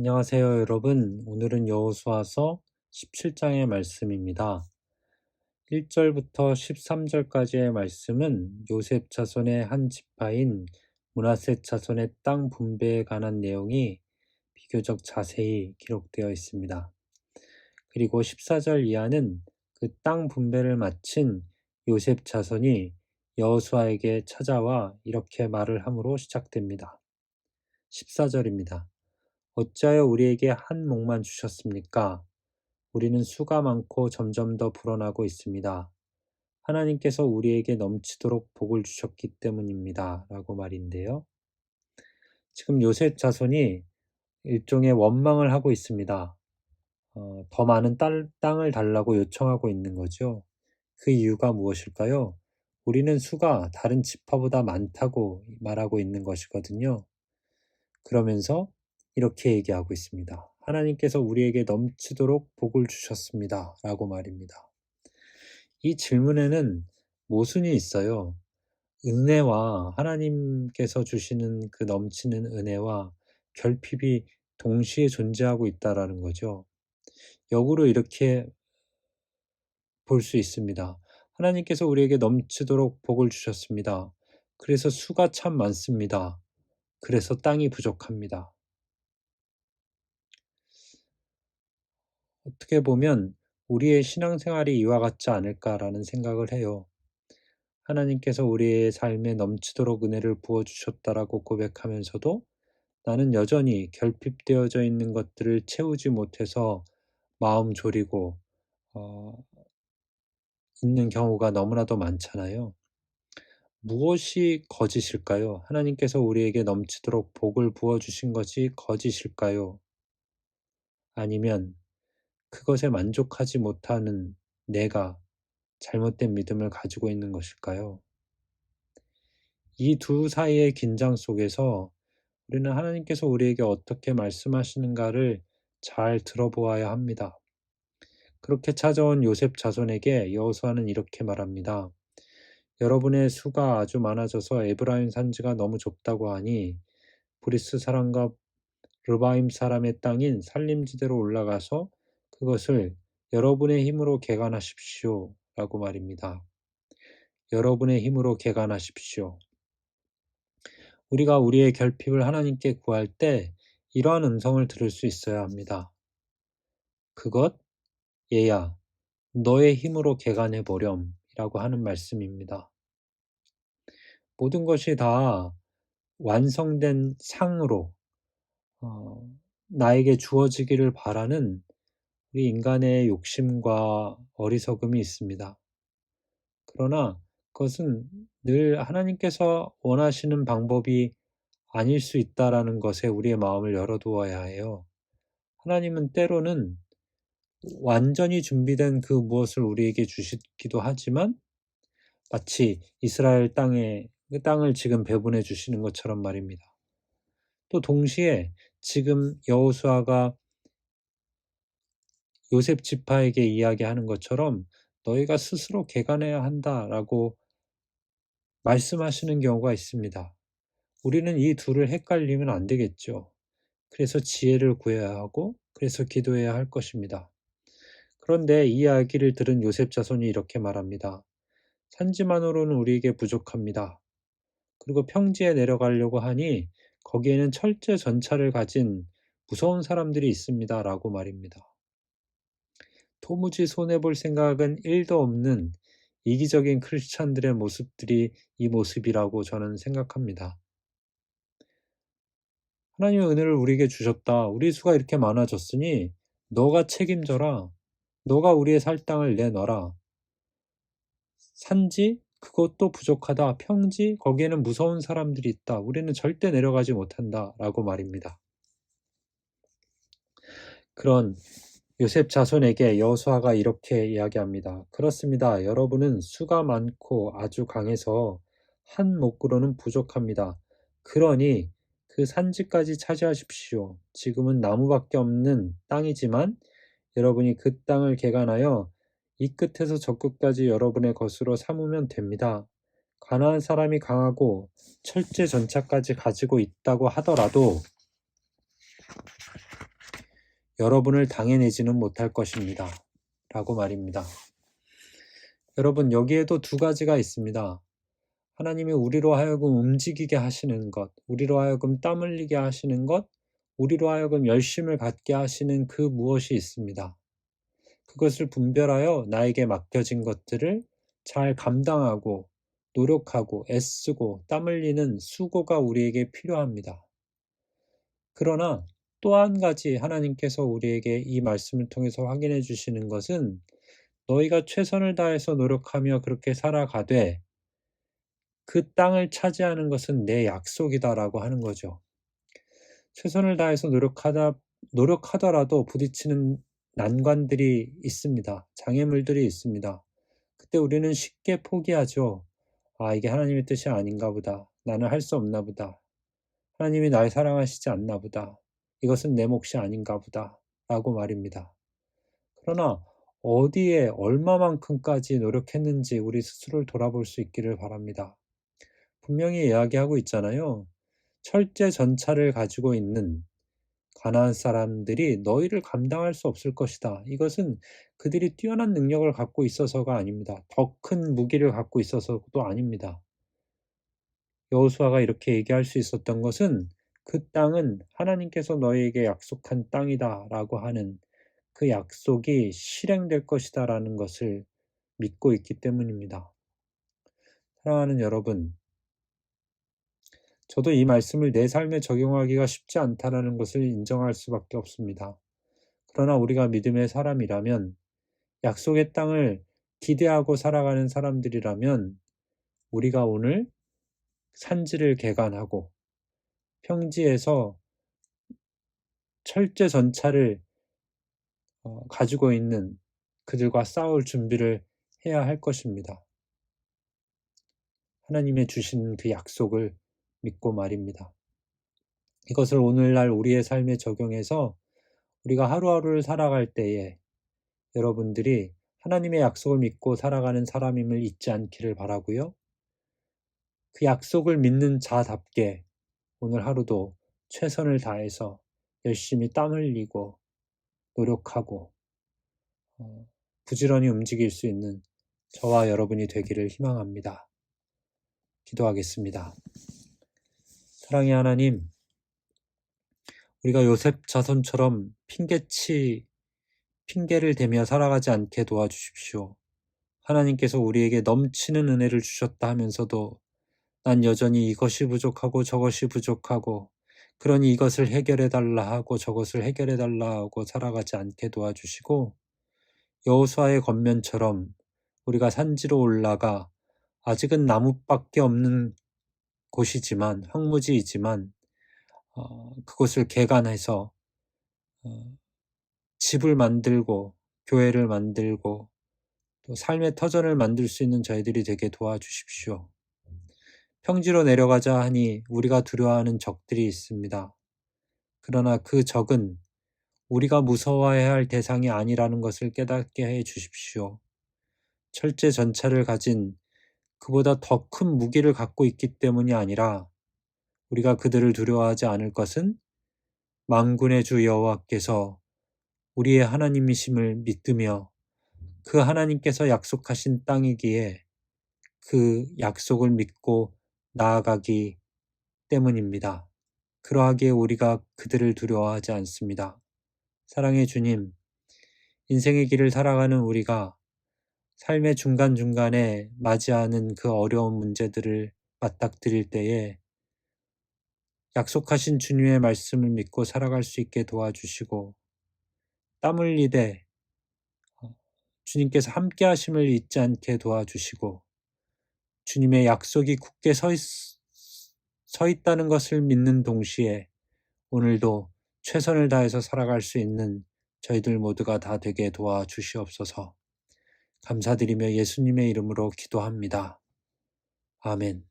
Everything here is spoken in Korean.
안녕하세요, 여러분. 오늘은 여호수아서 17장의 말씀입니다. 1절부터 13절까지의 말씀은 요셉 자손의 한 지파인 문하세 자손의 땅 분배에 관한 내용이 비교적 자세히 기록되어 있습니다. 그리고 14절 이하는 그 땅 분배를 마친 요셉 자손이 여호수아에게 찾아와 이렇게 말을 함으로 시작됩니다. 14절입니다. 어찌하여 우리에게 한 목만 주셨습니까? 우리는 수가 많고 점점 더 불어나고 있습니다. 하나님께서 우리에게 넘치도록 복을 주셨기 때문입니다. 라고 말인데요. 지금 요셉 자손이 일종의 원망을 하고 있습니다. 어, 더 많은 딸, 땅을 달라고 요청하고 있는 거죠. 그 이유가 무엇일까요? 우리는 수가 다른 지파보다 많다고 말하고 있는 것이거든요. 그러면서 이렇게 얘기하고 있습니다. 하나님께서 우리에게 넘치도록 복을 주셨습니다. 라고 말입니다. 이 질문에는 모순이 있어요. 은혜와 하나님께서 주시는 그 넘치는 은혜와 결핍이 동시에 존재하고 있다라는 거죠. 역으로 이렇게 볼 수 있습니다. 하나님께서 우리에게 넘치도록 복을 주셨습니다. 그래서 수가 참 많습니다. 그래서 땅이 부족합니다. 어떻게 보면 우리의 신앙생활이 이와 같지 않을까라는 생각을 해요. 하나님께서 우리의 삶에 넘치도록 은혜를 부어주셨다라고 고백하면서도 나는 여전히 결핍되어져 있는 것들을 채우지 못해서 마음 졸이고 어, 있는 경우가 너무나도 많잖아요. 무엇이 거짓일까요? 하나님께서 우리에게 넘치도록 복을 부어주신 것이 거짓일까요? 아니면 그것에 만족하지 못하는 내가 잘못된 믿음을 가지고 있는 것일까요? 이 두 사이의 긴장 속에서 우리는 하나님께서 우리에게 어떻게 말씀하시는가를 잘 들어보아야 합니다. 그렇게 찾아온 요셉 자손에게 여호수아는 이렇게 말합니다. 여러분의 수가 아주 많아져서 에브라임 산지가 너무 좁다고 하니 브리스 사람과 르바임 사람의 땅인 살림지대로 올라가서 그것을 여러분의 힘으로 개간하십시오. 라고 말입니다. 여러분의 힘으로 개간하십시오. 우리가 우리의 결핍을 하나님께 구할 때 이러한 음성을 들을 수 있어야 합니다. 그것, 얘야, 너의 힘으로 개간해 보렴. 이라고 하는 말씀입니다. 모든 것이 다 완성된 상으로 어, 나에게 주어지기를 바라는 인간의 욕심과 어리석음이 있습니다. 그러나 그것은 늘 하나님께서 원하시는 방법이 아닐 수 있다라는 것에 우리의 마음을 열어두어야 해요. 하나님은 때로는 완전히 준비된 그 무엇을 우리에게 주시기도 하지만 마치 이스라엘 땅에 그 땅을 지금 배분해 주시는 것처럼 말입니다. 또 동시에 지금 여호수아가 요셉 지파에게 이야기하는 것처럼 너희가 스스로 개간해야 한다라고 말씀하시는 경우가 있습니다. 우리는 이 둘을 헷갈리면 안 되겠죠. 그래서 지혜를 구해야 하고 그래서 기도해야 할 것입니다. 그런데 이 이야기를 들은 요셉 자손이 이렇게 말합니다. 산지만으로는 우리에게 부족합니다. 그리고 평지에 내려가려고 하니 거기에는 철제 전차를 가진 무서운 사람들이 있습니다. 라고 말입니다. 도무지 손해볼 생각은 1도 없는 이기적인 크리스찬들의 모습들이 이 모습이라고 저는 생각합니다. 하나님의 은혜를 우리에게 주셨다. 우리 수가 이렇게 많아졌으니 너가 책임져라. 너가 우리의 살 땅을 내놔라. 산지 그것도 부족하다. 평지 거기에는 무서운 사람들이 있다. 우리는 절대 내려가지 못한다. 라고 말입니다. 그런 요셉 자손에게 여호수아가 이렇게 이야기합니다. 그렇습니다. 여러분은 수가 많고 아주 강해서 한 목구로는 부족합니다. 그러니 그 산지까지 차지하십시오. 지금은 나무밖에 없는 땅이지만 여러분이 그 땅을 개간하여 이 끝에서 저 끝까지 여러분의 것으로 삼으면 됩니다. 가나안 사람이 강하고 철제 전차까지 가지고 있다고 하더라도 여러분을 당해내지는 못할 것입니다. 라고 말입니다. 여러분, 여기에도 두 가지가 있습니다. 하나님이 우리로 하여금 움직이게 하시는 것, 우리로 하여금 땀 흘리게 하시는 것, 우리로 하여금 열심을 갖게 하시는 그 무엇이 있습니다. 그것을 분별하여 나에게 맡겨진 것들을 잘 감당하고 노력하고 애쓰고 땀 흘리는 수고가 우리에게 필요합니다. 그러나 또 한 가지 하나님께서 우리에게 이 말씀을 통해서 확인해 주시는 것은 너희가 최선을 다해서 노력하며 그렇게 살아가되 그 땅을 차지하는 것은 내 약속이다라고 하는 거죠. 최선을 다해서 노력하다, 노력하더라도 부딪히는 난관들이 있습니다. 장애물들이 있습니다. 그때 우리는 쉽게 포기하죠. 아, 이게 하나님의 뜻이 아닌가 보다. 나는 할 수 없나 보다. 하나님이 날 사랑하시지 않나 보다. 이것은 내 몫이 아닌가 보다. 라고 말입니다. 그러나 어디에 얼마만큼까지 노력했는지 우리 스스로를 돌아볼 수 있기를 바랍니다. 분명히 이야기하고 있잖아요. 철제 전차를 가지고 있는 가나안 사람들이 너희를 감당할 수 없을 것이다. 이것은 그들이 뛰어난 능력을 갖고 있어서가 아닙니다. 더 큰 무기를 갖고 있어서도 아닙니다. 여호수아가 이렇게 얘기할 수 있었던 것은 그 땅은 하나님께서 너희에게 약속한 땅이다 라고 하는 그 약속이 실행될 것이다 라는 것을 믿고 있기 때문입니다. 사랑하는 여러분, 저도 이 말씀을 내 삶에 적용하기가 쉽지 않다라는 것을 인정할 수밖에 없습니다. 그러나 우리가 믿음의 사람이라면 약속의 땅을 기대하고 살아가는 사람들이라면 우리가 오늘 산지를 개간하고 평지에서 철제 전차를 어, 가지고 있는 그들과 싸울 준비를 해야 할 것입니다. 하나님의 주신 그 약속을 믿고 말입니다. 이것을 오늘날 우리의 삶에 적용해서 우리가 하루하루를 살아갈 때에 여러분들이 하나님의 약속을 믿고 살아가는 사람임을 잊지 않기를 바라고요. 그 약속을 믿는 자답게 오늘 하루도 최선을 다해서 열심히 땀 흘리고 노력하고 어, 부지런히 움직일 수 있는 저와 여러분이 되기를 희망합니다. 기도하겠습니다. 사랑의 하나님, 우리가 요셉 자손처럼 핑계치, 핑계를 대며 살아가지 않게 도와주십시오. 하나님께서 우리에게 넘치는 은혜를 주셨다 하면서도 난 여전히 이것이 부족하고 저것이 부족하고 그러니 이것을 해결해 달라 하고 저것을 해결해 달라 하고 살아가지 않게 도와주시고 여호수아의 겉면처럼 우리가 산지로 올라가 아직은 나무밖에 없는 곳이지만 황무지이지만 어, 그곳을 개간해서 어, 집을 만들고 교회를 만들고 또 삶의 터전을 만들 수 있는 저희들이 되게 도와주십시오. 평지로 내려가자 하니 우리가 두려워하는 적들이 있습니다. 그러나 그 적은 우리가 무서워해야 할 대상이 아니라는 것을 깨닫게 해 주십시오. 철제 전차를 가진 그보다 더 큰 무기를 갖고 있기 때문이 아니라 우리가 그들을 두려워하지 않을 것은 망군의 주 여호와께서 우리의 하나님이심을 믿으며 그 하나님께서 약속하신 땅이기에 그 약속을 믿고 나아가기 때문입니다. 그러하기에 우리가 그들을 두려워하지 않습니다. 사랑의 주님, 인생의 길을 살아가는 우리가 삶의 중간중간에 맞이하는 그 어려운 문제들을 맞닥뜨릴 때에 약속하신 주님의 말씀을 믿고 살아갈 수 있게 도와주시고 땀 흘리되 어, 주님께서 함께 하심을 잊지 않게 도와주시고 주님의 약속이 굳게 서, 있, 서 있다는 것을 믿는 동시에 오늘도 최선을 다해서 살아갈 수 있는 저희들 모두가 다 되게 도와주시옵소서. 감사드리며 예수님의 이름으로 기도합니다. 아멘.